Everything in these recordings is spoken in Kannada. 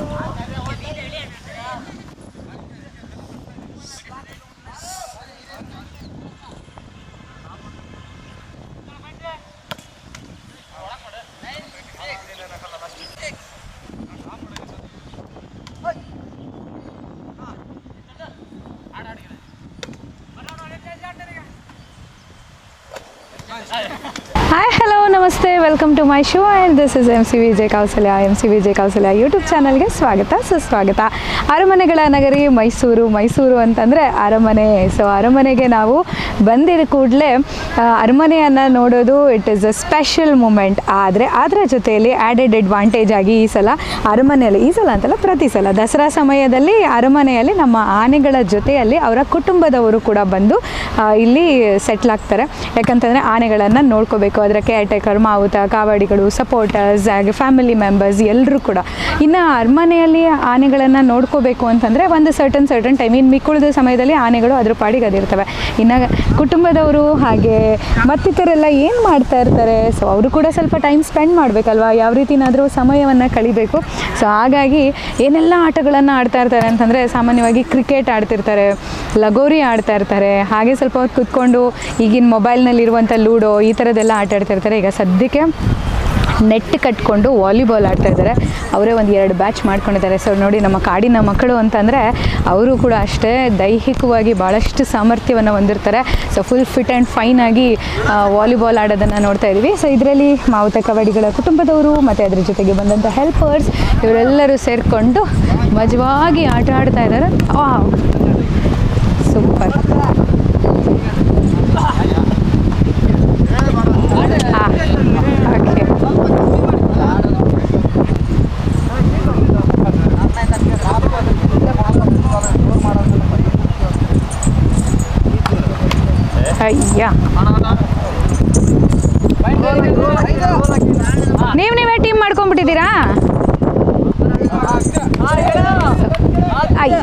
بتاعته Hey! ಹಾಯ್ ಹಲೋ ನಮಸ್ತೆ welcome to my show and this is M C Vijay Kausalya M C Vijay Kausalya YouTube ಚಾನಲ್ಗೆ ಸ್ವಾಗತ, ಸುಸ್ವಾಗತ. ಅರಮನೆಗಳ ನಗರಿ ಮೈಸೂರು ಮೈಸೂರು ಅಂತಂದರೆ ಅರಮನೆ. ಸೊ ಅರಮನೆಗೆ ನಾವು ಬಂದಿದ ಕೂಡಲೇ ಅರಮನೆಯನ್ನು ನೋಡೋದು it is a special moment ಆದರೆ ಅದರ ಜೊತೆಯಲ್ಲಿ ಆ್ಯಡೆಡ್ ಅಡ್ವಾಂಟೇಜ್ ಆಗಿ ಈ ಸಲ ಅರಮನೆಯಲ್ಲಿ, ಈ ಸಲ ಅಂತಲ್ಲ ಪ್ರತಿ ಸಲ, ದಸರಾ ಸಮಯದಲ್ಲಿ ಅರಮನೆಯಲ್ಲಿ ನಮ್ಮ ಆನೆಗಳ ಜೊತೆಯಲ್ಲಿ ಅವರ ಕುಟುಂಬದವರು ಕೂಡ ಬಂದು ಇಲ್ಲಿ ಸೆಟ್ಲ್ ಆಗ್ತಾರೆ. ಯಾಕಂತಂದರೆ ಆನೆಗಳನ್ನು ನೋಡ್ಕೋಬೇಕು. ಅದರ ಕೇರ್ ಟೇಕರ್ ಮಾವುತ, ಕಾವಾಡಿಗಳು ಸಪೋರ್ಟರ್ಸ್ ಹಾಗೆ ಫ್ಯಾಮಿಲಿ ಮೆಂಬರ್ಸ್ ಎಲ್ಲರೂ ಕೂಡ. ಇನ್ನು ಅರಮನೆಯಲ್ಲಿ ಆನೆಗಳನ್ನು ನೋಡ್ಕೋಬೇಕು ಅಂತಂದರೆ ಒಂದು ಸರ್ಟನ್ ಸರ್ಟನ್ ಟೈಮ್ ಇನ್ನು ಮಿಕ್ಕುಳಿದ ಸಮಯದಲ್ಲಿ ಆನೆಗಳು ಅದ್ರ ಪಾಡಿಗೆ ಅದಿರ್ತವೆ. ಇನ್ನು ಕುಟುಂಬದವರು ಹಾಗೆ ಮತ್ತಿತರೆಲ್ಲ ಏನು ಮಾಡ್ತಾ ಇರ್ತಾರೆ? ಸೊ ಅವರು ಕೂಡ ಸ್ವಲ್ಪ ಟೈಮ್ ಸ್ಪೆಂಡ್ ಮಾಡಬೇಕಲ್ವಾ? ಯಾವ ರೀತಿನಾದರೂ ಸಮಯವನ್ನು ಕಳಿಬೇಕು. ಸೊ ಹಾಗಾಗಿ ಏನೆಲ್ಲ ಆಟಗಳನ್ನು ಆಡ್ತಾ ಇರ್ತಾರೆ ಅಂತಂದರೆ ಸಾಮಾನ್ಯವಾಗಿ ಕ್ರಿಕೆಟ್ ಆಡ್ತಿರ್ತಾರೆ, ಲಗೋರಿ ಆಡ್ತಾ ಇರ್ತಾರೆ. ಹಾಗೆ ಸ್ವಲ್ಪ ಹೊತ್ತು ಕುತ್ಕೊಂಡು ಈಗಿನ ಮೊಬೈಲ್ನಲ್ಲಿರುವಂಥ ಲೂಡೋ ಈ ಥರದ್ದೆಲ್ಲ ಆಟ ಆಡ್ತಾ ಇರ್ತಾರೆ ಈಗ ಸದ್ಯಕ್ಕೆ ನೆಟ್ ಕಟ್ಕೊಂಡು ವಾಲಿಬಾಲ್ ಆಡ್ತಾ ಇದ್ದಾರೆ. ಅವರೇ ಒಂದು ಎರಡು ಬ್ಯಾಚ್ ಮಾಡ್ಕೊಂಡಿದ್ದಾರೆ. ಸೊ ನೋಡಿ ನಮ್ಮ ಕಾಡಿನ ಮಕ್ಕಳು ಅಂತಂದರೆ ಅವರು ಕೂಡ ಅಷ್ಟೇ ದೈಹಿಕವಾಗಿ ಭಾಳಷ್ಟು ಸಾಮರ್ಥ್ಯವನ್ನು ಹೊಂದಿರ್ತಾರೆ. So full fit and fine ಆಗಿ ವಾಲಿಬಾಲ್ ಆಡೋದನ್ನು ನೋಡ್ತಾ ಇದ್ದೀವಿ. ಸೊ ಇದರಲ್ಲಿ ಮಾವುತ ಕಬಡ್ಡಿಗಳ ಕುಟುಂಬದವರು ಮತ್ತು ಅದ್ರ ಜೊತೆಗೆ ಬಂದಂಥ ಹೆಲ್ಪರ್ಸ್ ಇವರೆಲ್ಲರೂ ಸೇರಿಕೊಂಡು ಮಜವಾಗಿ ಆಟ ಆಡ್ತಾ ಇದ್ದಾರೆ. ಸೂಪರ್ ಅಯ್ಯ ನೀವು ನೀವೇ ಟೀಮ್ ಮಾಡ್ಕೊಂಡ್ಬಿಟ್ಟಿದ್ದೀರಾ ಅಯ್ಯ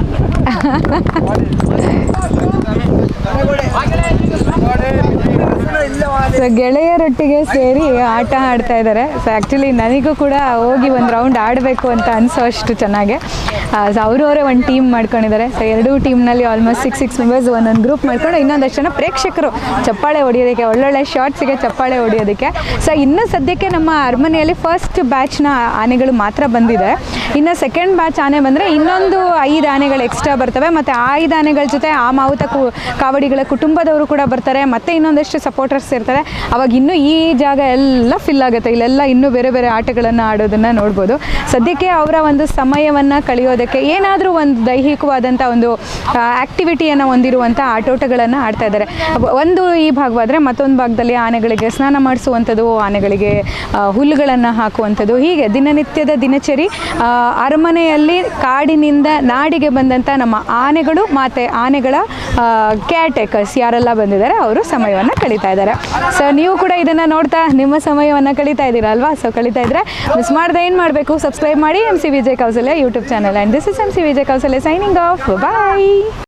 ಸೊ ಗೆಳೆಯರೊಟ್ಟಿಗೆ ಸೇರಿ ಆಟ ಆಡ್ತಾ ಇದ್ದಾರೆ. ಸೊ ಆ್ಯಕ್ಚುಲಿ ನನಗೂ ಕೂಡ ಹೋಗಿ ಒಂದು ರೌಂಡ್ ಆಡಬೇಕು ಅಂತ ಅನಿಸೋ ಅಷ್ಟು ಚೆನ್ನಾಗೆ. ಸೊ ಅವರವರೇ ಒಂದು ಟೀಮ್ ಮಾಡ್ಕೊಂಡಿದ್ದಾರೆ. ಸೊ ಎರಡೂ ಟೀಮ್ನಲ್ಲಿ ಆಲ್ಮೋಸ್ಟ್ ಸಿಕ್ಸ್ ಸಿಕ್ಸ್ ಮೆಂಬರ್ಸ್ ಒಂದೊಂದು ಗ್ರೂಪ್ ಮಾಡ್ಕೊಂಡು ಇನ್ನೊಂದಷ್ಟು ಜನ ಪ್ರೇಕ್ಷಕರು ಚಪ್ಪಾಳೆ ಹೊಡಿಯೋದಕ್ಕೆ, ಒಳ್ಳೊಳ್ಳೆ ಶಾರ್ಟ್ಸಿಗೆ ಚಪ್ಪಾಳೆ ಹೊಡಿಯೋದಕ್ಕೆ. ಸೊ ಇನ್ನೂ ಸದ್ಯಕ್ಕೆ ನಮ್ಮ ಅರಮನೆಯಲ್ಲಿ ಫಸ್ಟ್ ಬ್ಯಾಚ್ನ ಆನೆಗಳು ಮಾತ್ರ ಬಂದಿದೆ. ಇನ್ನು ಸೆಕೆಂಡ್ ಬ್ಯಾಚ್ ಆನೆ ಬಂದರೆ ಇನ್ನೊಂದು ಐದು ಆನೆಗಳು ಎಕ್ಸ್ಟ್ರಾ ಬರ್ತವೆ. ಮತ್ತು ಆ ಐದು ಆನೆಗಳ ಜೊತೆ ಆ ಮಾವುತ ಕು, ಕಾವಡಿಗಳ ಕುಟುಂಬದವರು ಕೂಡ ಬರ್ತಾರೆ. ಮತ್ತು ಇನ್ನೊಂದಷ್ಟು ಸಪೋರ್ಟರ್ಸ್ ಇರ್ತಾರೆ. ಅವಾಗ ಇನ್ನೂ ಈ ಜಾಗ ಎಲ್ಲ ಫಿಲ್ ಆಗುತ್ತೆ. ಇಲ್ಲೆಲ್ಲ ಇನ್ನೂ ಬೇರೆ ಬೇರೆ ಆಟಗಳನ್ನು ಆಡೋದನ್ನು ನೋಡ್ಬೋದು. ಸದ್ಯಕ್ಕೆ ಅವರ ಒಂದು ಸಮಯವನ್ನು ಕಳೆಯೋದಕ್ಕೆ ಏನಾದರೂ ಒಂದು ದೈಹಿಕವಾದಂಥ ಒಂದು ಆ್ಯಕ್ಟಿವಿಟಿಯನ್ನು ಹೊಂದಿರುವಂಥ ಆಟೋಟಗಳನ್ನು ಆಡ್ತಾ ಇದ್ದಾರೆ. ಒಂದು ಈ ಭಾಗವಾದರೆ ಮತ್ತೊಂದು ಭಾಗದಲ್ಲಿ ಆನೆಗಳಿಗೆ ಸ್ನಾನ ಮಾಡಿಸುವಂಥದ್ದು ಆನೆಗಳಿಗೆ ಹುಲ್ಲುಗಳನ್ನು ಹಾಕುವಂಥದ್ದು ಹೀಗೆ ದಿನನಿತ್ಯದ ದಿನಚರಿ ಅರಮನೆಯಲ್ಲಿ ಕಾಡಿನಿಂದ ನಾಡಿಗೆ ಬಂದಂಥ ನಮ್ಮ ಆನೆಗಳು ಮತ್ತು ಆನೆಗಳ ಕೇರ್ ಟೇಕರ್ಸ್ ಯಾರೆಲ್ಲ ಬಂದಿದ್ದಾರೆ, ಅವರು ಸಮಯವನ್ನು ಕಳೀತಾ ಇದ್ದಾರೆ. ಸೊ ನೀವು ಕೂಡ ಇದನ್ನು ನೋಡ್ತಾ ನಿಮ್ಮ ಸಮಯವನ್ನು ಕಳೀತಾ ಇದ್ದೀರಾ ಅಲ್ವಾ? ಸೊ ಕಳೀತಾ ಇದ್ದರೆ ಮಿಸ್ ಮಾಡದೆ ಏನು ಮಾಡಬೇಕು? ಸಬ್ಸ್ಕ್ರೈಬ್ ಮಾಡಿ M C Vijay Kausalya YouTube channel and this is M C Vijay Kausalya signing off bye